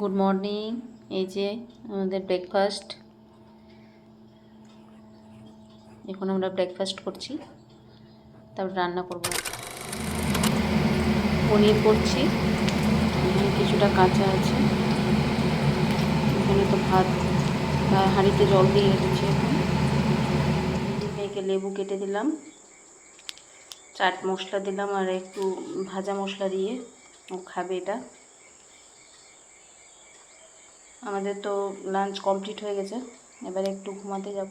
Good morning এই যে আমাদের ব্রেকফাস্ট এখন আমরা ব্রেকফাস্ট করছি। তারপর রান্না করব। পনির করছি। কিছুটা কাঁচা আছে। এখানে তো ভাত হাঁড়িতে জল দিয়ে রেখেছি এখন। লেবু কেটে দিলাম। চাট মশলা দিলাম আর একটু ভাজা মশলা দিয়ে ও খাবে এটা। আমাদের তো লাঞ্চ কমপ্লিট হয়ে গেছে। এবারে একটু ঘুমাতে যাব।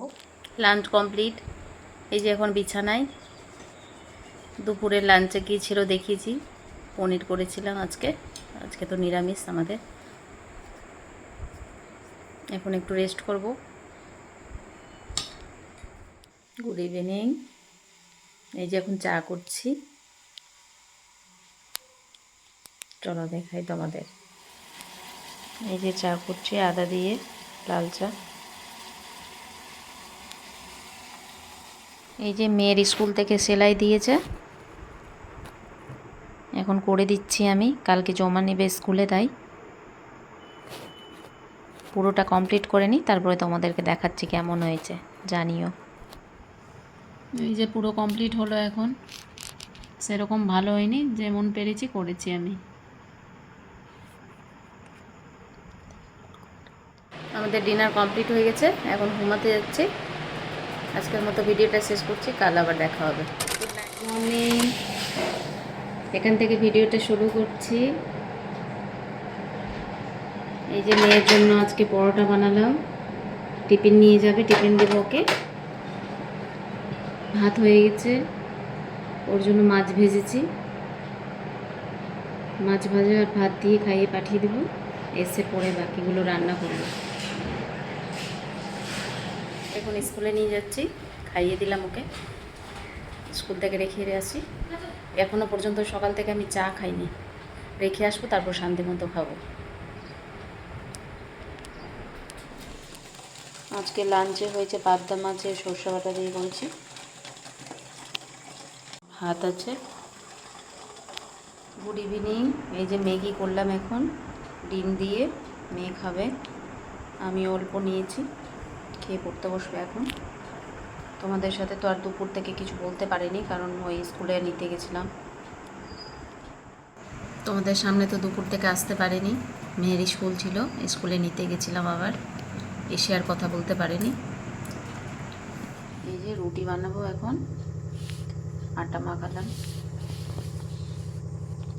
লাঞ্চ কমপ্লিট এই যে এখন বিছানায়। দুপুরের লাঞ্চে কী ছিল দেখিয়েছি। পনির করেছিলাম আজকে। আজকে তো নিরামিষ আমাদের। এখন একটু রেস্ট করব। গুড ইভিনিং এই যে এখন চা করছি। চলো দেখাই তোমাদের। এই যে চা করছি, আদা দিয়ে লাল চা। এই যে মেয়ের স্কুল থেকে সেলাই দিয়েছে। এখন করে দিচ্ছি আমি, কালকে জমা নেবে স্কুলে তাই। পুরোটা কমপ্লিট করে নিই, তারপরে তোমাদেরকে দেখাচ্ছি কেমন হয়েছে, জানিও। এই যে পুরো কমপ্লিট হলো এখন। সেরকম ভালো হয়নি, যেমন পেরেছি করেছি আমি। আমাদের ডিনার কমপ্লিট হয়ে গেছে, এখন ঘুমাতে যাচ্ছি। আজকের মতো ভিডিওটা শেষ করছি, কাল আবার দেখা হবে। এখান থেকে ভিডিওটা শুরু করছি। এই যে মেয়ের জন্য আজকে পরোটা বানালাম। টিফিন নিয়ে যাবে, টিফিন দেবো ওকে। ভাত হয়ে গেছে। ওর জন্য মাছ ভেজেছি। মাছ ভাজা আর ভাত দিয়ে খাইয়ে পাঠিয়ে দেবো। এসে পরে বাকিগুলো রান্না করব। এখন স্কুলে নিয়ে যাচ্ছি। খাইয়ে দিলাম ওকে। স্কুল থেকে রেখে আসি। এখনও পর্যন্ত সকাল থেকে আমি চা খাইনি। রেখে আসব, তারপর শান্তি মতো খাব। আজকে লাঞ্চে হয়েছে পাবদা মাছের সর্ষে বাটা দিয়ে করেছি। ভাত আছে। গুড ইভিনিং এই যে ম্যাগি করলাম এখন। ডিম দিয়ে, মেয়ে খাবে। আমি অল্প নিয়েছি। খেয়ে পড়তে বসবে এখন। তোমাদের সাথে তো আর দুপুর থেকে কিছু বলতে পারিনি, কারণ ওই স্কুলে নিতে গেছিলাম। তোমাদের সামনে তো দুপুর থেকে আসতে পারিনি। মেয়ের স্কুল ছিল, স্কুলে নিতে গেছিলাম আবার। এসে আর কথা বলতে পারিনি। এই যে রুটি বানাবো এখন। আটা মাখালাম।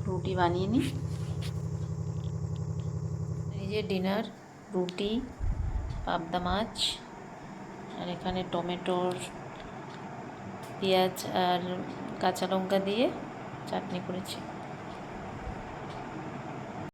রুটি বানিয়ে নিই। এই যে ডিনার, রুটি, পাবদা মাছ। আর এখানে টমেটোর পেঁয়াজ আর কাঁচা লঙ্কা দিয়ে চাটনি করেছি।